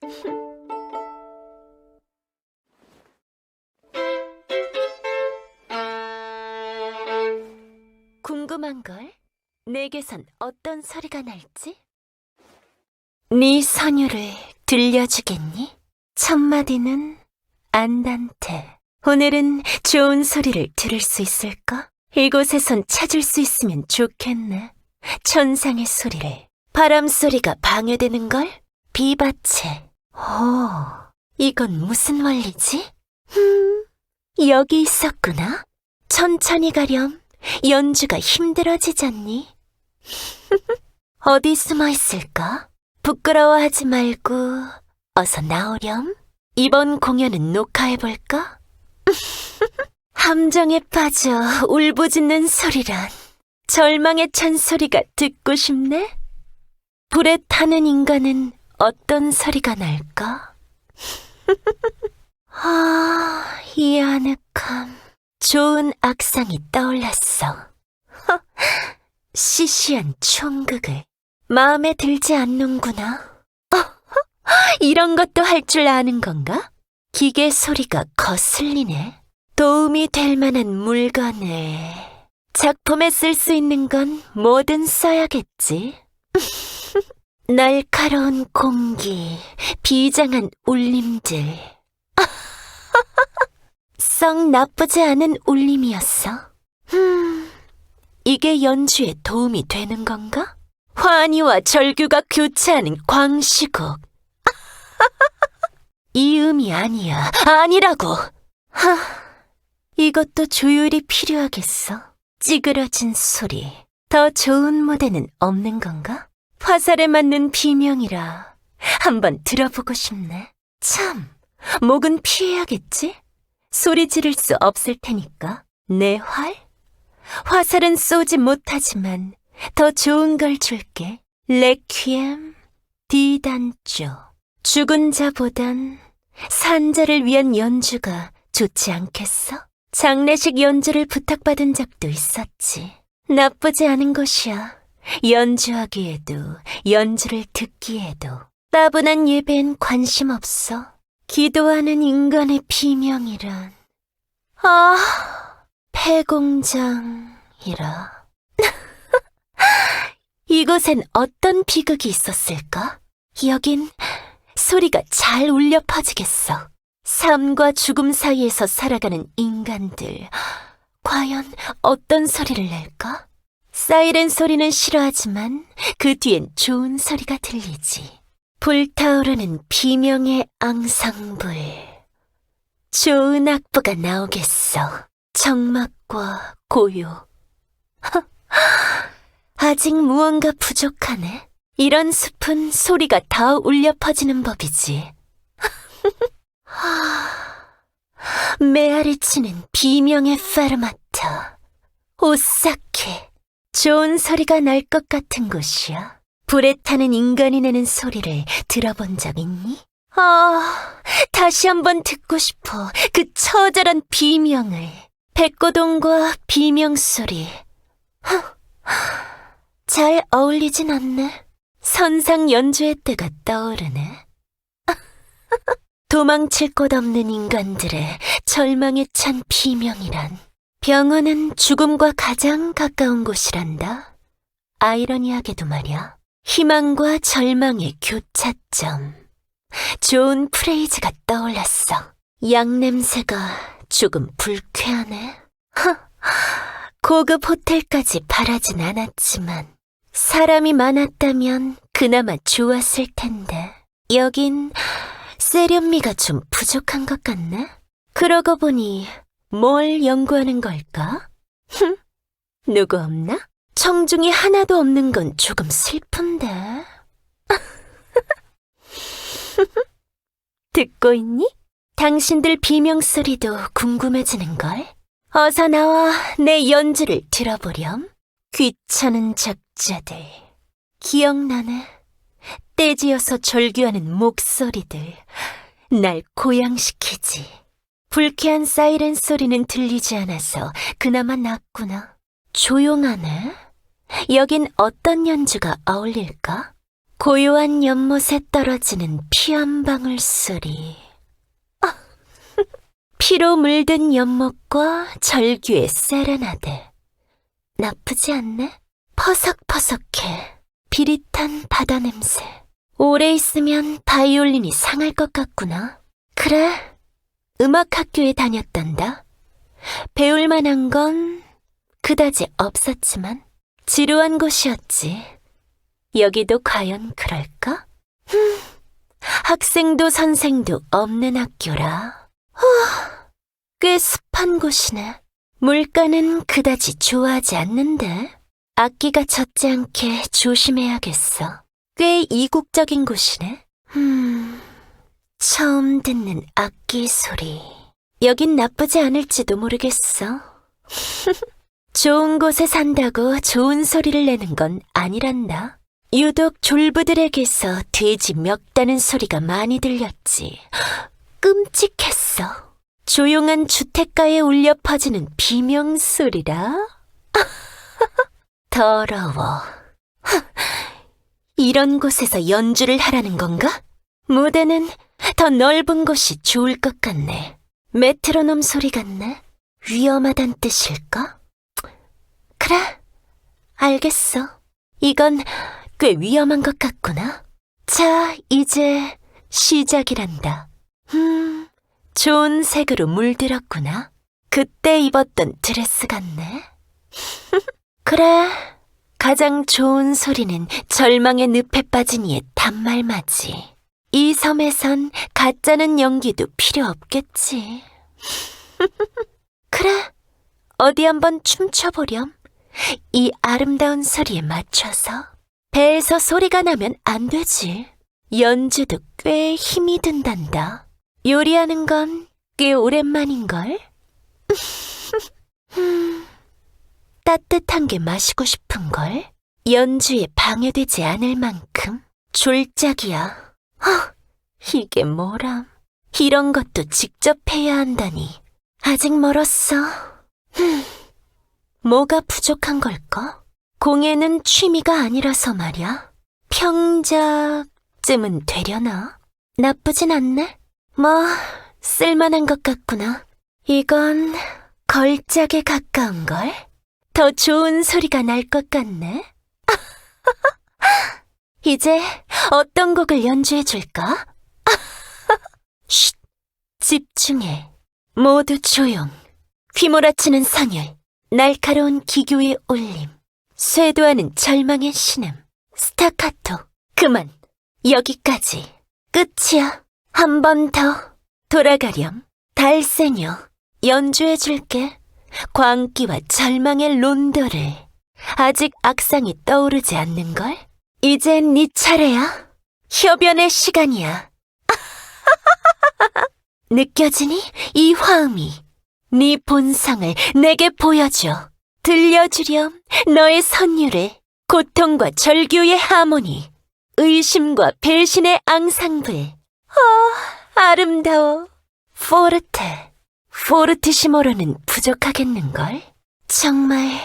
궁금한 걸? 내게선 어떤 소리가 날지? 네 선율을 들려주겠니? 첫 마디는 안단테. 오늘은 좋은 소리를 들을 수 있을까? 이곳에선 찾을 수 있으면 좋겠네. 천상의 소리를. 바람 소리가 방해되는 걸? 비바체. 오, 이건 무슨 원리지? 음, 여기 있었구나. 천천히 가렴. 연주가 힘들어지잖니? 어디 숨어 있을까? 부끄러워하지 말고 어서 나오렴. 이번 공연은 녹화해볼까? 함정에 빠져 울부짖는 소리란 절망의 찬소리가 듣고 싶네? 불에 타는 인간은 어떤 소리가 날까? 아, 이 아늑함. 좋은 악상이 떠올랐어. 허, 시시한 총극을 마음에 들지 않는구나. 어, 이런 것도 할 줄 아는 건가? 기계 소리가 거슬리네. 도움이 될 만한 물건을 작품에 쓸 수 있는 건 뭐든 써야겠지. 날카로운 공기, 비장한 울림들. 썩 나쁘지 않은 울림이었어. 음, 이게 연주에 도움이 되는 건가? 환희와 절규가 교차하는 광시곡. 이 음이 아니야. 아니라고. 하, 이것도 조율이 필요하겠어. 찌그러진 소리. 더 좋은 무대는 없는 건가? 화살에 맞는 비명이라 한번 들어보고 싶네. 참, 목은 피해야겠지? 소리 지를 수 없을 테니까. 내 활? 화살은 쏘지 못하지만 더 좋은 걸 줄게. 레퀴엠, 디단조. 죽은 자보단 산자를 위한 연주가 좋지 않겠어? 장례식 연주를 부탁받은 적도 있었지. 나쁘지 않은 곳이야. 연주하기에도, 연주를 듣기에도. 따분한 예배엔 관심 없어. 기도하는 인간의 비명이란. 아, 폐공장이라. 이곳엔 어떤 비극이 있었을까? 여긴 소리가 잘 울려 퍼지겠어. 삶과 죽음 사이에서 살아가는 인간들. 과연 어떤 소리를 낼까? 사이렌 소리는 싫어하지만 그 뒤엔 좋은 소리가 들리지. 불타오르는 비명의 앙상불. 좋은 악보가 나오겠어. 정막과 고요. 허, 아직 무언가 부족하네. 이런 숲은 소리가 더 울려 퍼지는 법이지. 하, 메아리 치는 비명의 파르마타. 오사케. 좋은 소리가 날 것 같은 곳이야. 불에 타는 인간이 내는 소리를 들어본 적 있니? 아, 다시 한번 듣고 싶어. 그 처절한 비명을. 백고동과 비명 소리. 헉, 잘 어울리진 않네. 선상 연주회 때가 떠오르네. 도망칠 곳 없는 인간들의 절망에 찬 비명이란 병원은 죽음과 가장 가까운 곳이란다. 아이러니하게도 말이야. 희망과 절망의 교차점. 좋은 프레이즈가 떠올랐어. 양 냄새가 조금 불쾌하네. 허, 고급 호텔까지 바라진 않았지만 사람이 많았다면 그나마 좋았을 텐데 여긴 세련미가 좀 부족한 것 같네. 그러고 보니 뭘 연구하는 걸까? 흠, 누구 없나? 청중이 하나도 없는 건 조금 슬픈데. 듣고 있니? 당신들 비명소리도 궁금해지는걸? 어서 나와 내 연주를 들어보렴. 귀찮은 작자들. 기억나네. 떼지어서 절규하는 목소리들. 날 고양시키지. 불쾌한 사이렌 소리는 들리지 않아서 그나마 낫구나. 조용하네. 여긴 어떤 연주가 어울릴까? 고요한 연못에 떨어지는 피 한 방울 소리. 아, 피로 물든 연못과 절규의 세레나데. 나쁘지 않네? 퍼석퍼석해. 비릿한 바다 냄새. 오래 있으면 바이올린이 상할 것 같구나. 그래, 음악 학교에 다녔단다. 배울 만한 건 그다지 없었지만 지루한 곳이었지. 여기도 과연 그럴까? 흠, 학생도 선생도 없는 학교라. 후, 꽤 습한 곳이네. 물가는 그다지 좋아하지 않는데 악기가 젖지 않게 조심해야겠어. 꽤 이국적인 곳이네. 음, 처음 듣는 악기 소리. 여긴 나쁘지 않을지도 모르겠어. 좋은 곳에 산다고 좋은 소리를 내는 건 아니란다. 유독 졸부들에게서 돼지 멱다는 소리가 많이 들렸지. 끔찍했어. 조용한 주택가에 울려 퍼지는 비명 소리라. 더러워. 이런 곳에서 연주를 하라는 건가? 무대는 더 넓은 곳이 좋을 것 같네. 메트로놈 소리 같네. 위험하단 뜻일까? 그래, 알겠어. 이건 꽤 위험한 것 같구나. 자, 이제 시작이란다. 음, 좋은 색으로 물들었구나. 그때 입었던 드레스 같네. 그래, 가장 좋은 소리는 절망의 늪에 빠진 이의 단말맞이. 이 섬에선 가짜는 연기도 필요 없겠지. 그래, 어디 한번 춤춰보렴. 이 아름다운 소리에 맞춰서. 배에서 소리가 나면 안 되지. 연주도 꽤 힘이 든단다. 요리하는 건 꽤 오랜만인걸? 음, 따뜻한 게 마시고 싶은걸? 연주에 방해되지 않을 만큼 졸작이야. 헉, 이게 뭐람. 이런 것도 직접 해야 한다니. 아직 멀었어. 흠, 뭐가 부족한 걸까? 공예는 취미가 아니라서 말야. 평작쯤은 되려나? 나쁘진 않네. 뭐, 쓸만한 것 같구나. 이건 걸작에 가까운걸? 더 좋은 소리가 날 것 같네. 이제 어떤 곡을 연주해 줄까? 쉿, 집중해. 모두 조용. 휘몰아치는 상열, 날카로운 기교의 올림, 쇄도하는 절망의 신음, 스타카토. 그만. 여기까지. 끝이야. 한 번 더. 돌아가렴. 달새녀. 연주해 줄게. 광기와 절망의 론더를. 아직 악상이 떠오르지 않는걸? 이젠 네 차례야. 협연의 시간이야. 느껴지니? 이 화음이. 네 본성을 내게 보여줘. 들려주렴 너의 선율을. 고통과 절규의 하모니. 의심과 배신의 앙상블. 아, 아름다워. 포르테. 포르티시모로는 부족하겠는걸? 정말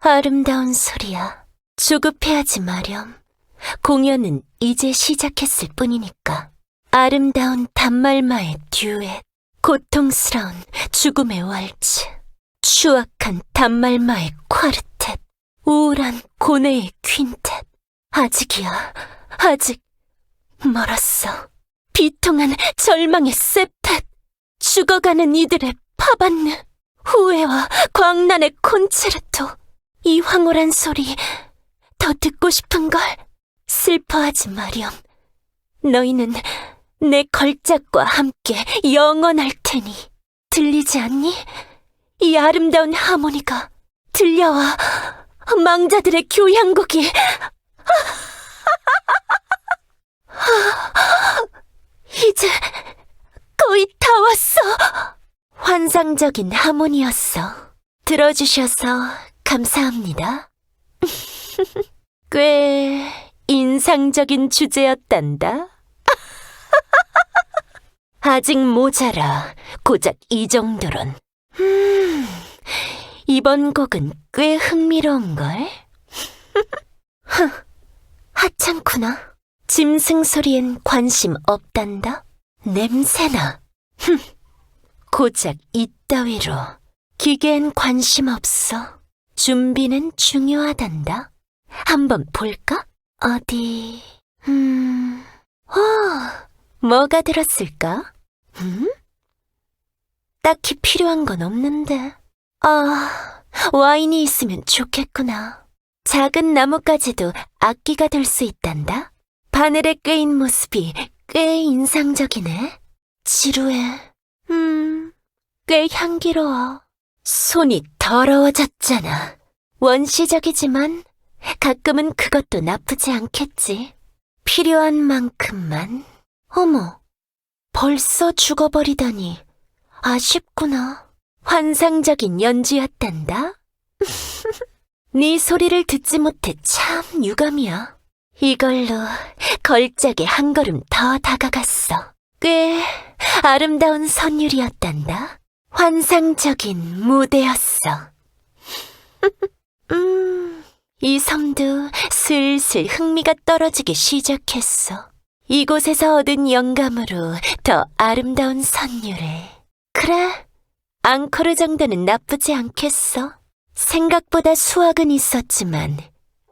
아름다운 소리야. 조급해하지 마렴. 공연은 이제 시작했을 뿐이니까. 아름다운 단말마의 듀엣. 고통스러운 죽음의 왈츠. 추악한 단말마의 콰르텟. 우울한 고뇌의 퀸텟. 아직이야. 아직 멀었어. 비통한 절망의 셉텟. 죽어가는 이들의 파반느. 후회와 광란의 콘체르토. 이 황홀한 소리 더 듣고 싶은 걸? 슬퍼하지 마렴. 너희는 내 걸작과 함께 영원할 테니. 들리지 않니? 이 아름다운 하모니가 들려와 망자들의 교향곡이 이제 거의 다 왔어. 환상적인 하모니였어. 들어주셔서 감사합니다. 꽤 인상적인 주제였단다. 아직 모자라. 고작 이 정도론. 음, 이번 곡은 꽤 흥미로운걸? 하찮구나. 짐승 소리엔 관심 없단다. 냄새나. 흠, 고작 이따위로. 기계엔 관심 없어. 준비는 중요하단다. 한번 볼까? 어디, 음, 어, 뭐가 들었을까? 음? 딱히 필요한 건 없는데. 아, 와인이 있으면 좋겠구나. 작은 나뭇가지도 악기가 될 수 있단다. 바늘에 꿰인 모습이 꽤 인상적이네. 지루해. 음, 꽤 향기로워. 손이 더러워졌잖아. 원시적이지만 가끔은 그것도 나쁘지 않겠지. 필요한 만큼만. 어머, 벌써 죽어버리다니. 아쉽구나. 환상적인 연주였단다. 네 소리를 듣지 못해 참 유감이야. 이걸로 걸작에 한 걸음 더 다가갔어. 꽤 아름다운 선율이었단다. 환상적인 무대였어. 음, 이 섬도 슬슬 흥미가 떨어지기 시작했어. 이곳에서 얻은 영감으로 더 아름다운 선율을. 그래, 앙코르 정도는 나쁘지 않겠어. 생각보다 수확은 있었지만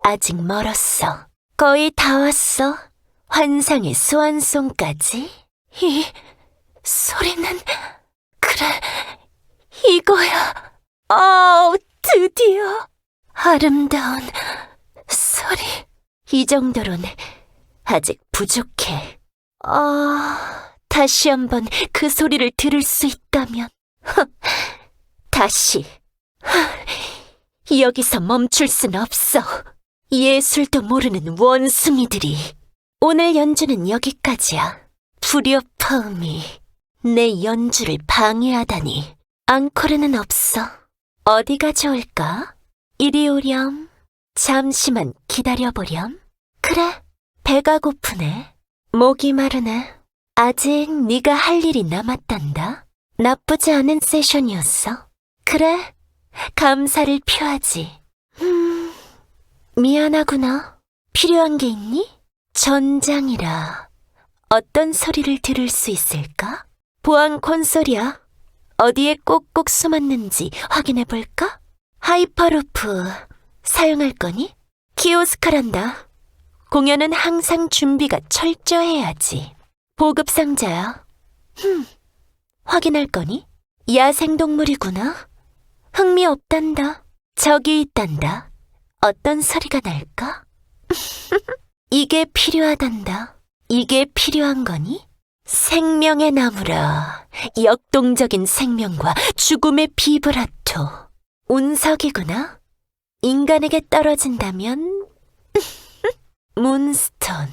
아직 멀었어. 거의 다 왔어. 환상의 소환송까지. 이 소리는 그래 이거야. 어, 드디어 아름다운 소리. 이 정도로는 아직 부족해. 아, 다시 한번 그 소리를 들을 수 있다면. 흥, 다시. 흥, 여기서 멈출 순 없어. 예술도 모르는 원숭이들이. 오늘 연주는 여기까지야. 불협화음이 내 연주를 방해하다니. 앙코르는 없어. 어디가 좋을까? 이리 오렴. 잠시만 기다려보렴. 그래, 배가 고프네. 목이 마르네. 아직 네가 할 일이 남았단다. 나쁘지 않은 세션이었어. 그래, 감사를 표하지. 음, 미안하구나. 필요한 게 있니? 전장이라. 어떤 소리를 들을 수 있을까? 보안 콘솔이야. 어디에 꼭꼭 숨었는지 확인해 볼까? 하이퍼루프 사용할 거니? 키오스카란다. 공연은 항상 준비가 철저해야지. 보급 상자야. 흠, 확인할 거니? 야생동물이구나. 흥미 없단다. 저기 있단다. 어떤 소리가 날까? 이게 필요하단다. 이게 필요한 거니? 생명의 나무라. 역동적인 생명과 죽음의 비브라토. 운석이구나. 인간에게 떨어진다면 문스톤.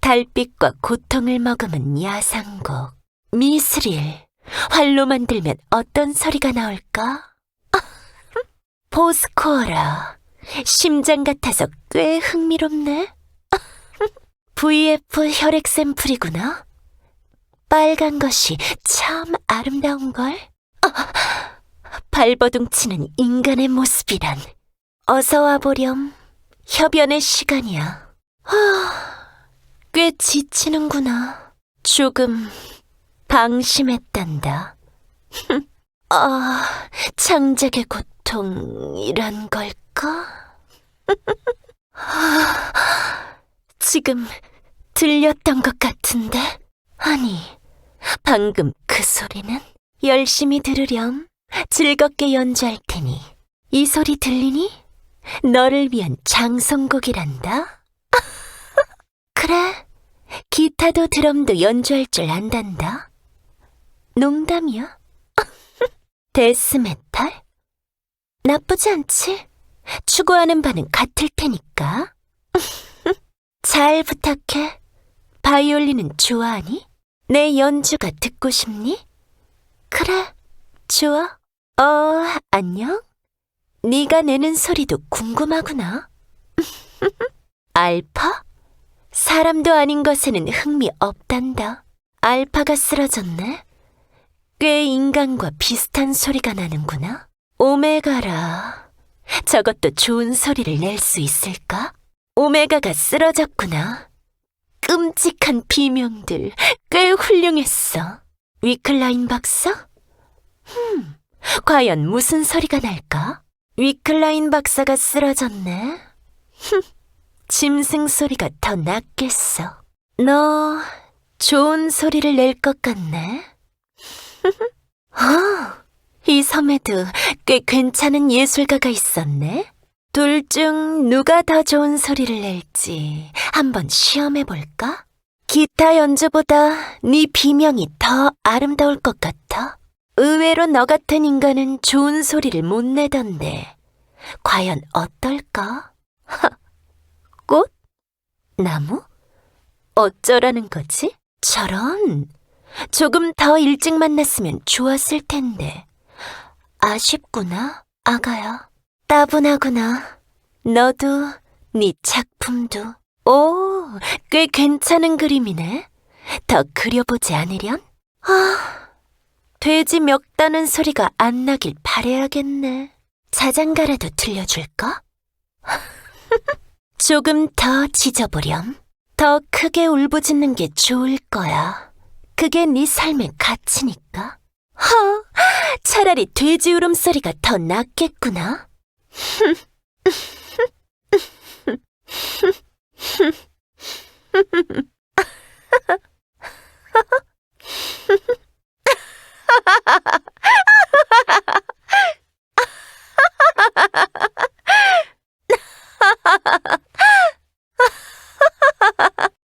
달빛과 고통을 머금은 야상곡. 미스릴. 활로 만들면 어떤 소리가 나올까? 보스코어라. 심장 같아서 꽤 흥미롭네. VF 혈액 샘플이구나. 빨간 것이 참 아름다운걸? 아, 발버둥치는 인간의 모습이란. 어서 와보렴. 협연의 시간이야. 아, 꽤 지치는구나. 조금 방심했단다. 아, 창작의 고통이란 걸까? 아, 지금 들렸던 것 같은데? 아니, 방금 그 소리는 열심히 들으렴. 즐겁게 연주할 테니. 이 소리 들리니? 너를 위한 장성곡이란다. 그래, 기타도 드럼도 연주할 줄 안단다. 농담이야. 데스메탈? 나쁘지 않지? 추구하는 바는 같을 테니까. 잘 부탁해. 바이올린은 좋아하니? 내 연주가 듣고 싶니? 그래, 좋아. 어, 안녕? 네가 내는 소리도 궁금하구나. 알파? 사람도 아닌 것에는 흥미 없단다. 알파가 쓰러졌네. 꽤 인간과 비슷한 소리가 나는구나. 오메가라. 저것도 좋은 소리를 낼 수 있을까? 오메가가 쓰러졌구나. 끔찍한 비명들 꽤 훌륭했어. 위클라인 박사? 흠, 과연 무슨 소리가 날까? 위클라인 박사가 쓰러졌네. 흠, 짐승 소리가 더 낫겠어. 너 좋은 소리를 낼 것 같네. 아, 이 섬에도 꽤 괜찮은 예술가가 있었네. 둘 중 누가 더 좋은 소리를 낼지 한번 시험해 볼까? 기타 연주보다 네 비명이 더 아름다울 것 같아. 의외로 너 같은 인간은 좋은 소리를 못 내던데 과연 어떨까? 하, 꽃? 나무? 어쩌라는 거지? 저런 조금 더 일찍 만났으면 좋았을 텐데 아쉽구나 아가야 따분하구나 너도 네 작품도 오, 꽤 괜찮은 그림이네 더 그려보지 않으련? 아, 돼지 멱다는 소리가 안 나길 바래야겠네 자장가라도 들려줄까? 조금 더 짖어보렴 더 크게 울부짖는 게 좋을 거야. 그게 네 삶의 가치니까. 허, 차라리 돼지 울음소리가 더 낫겠구나. Ha ha ha!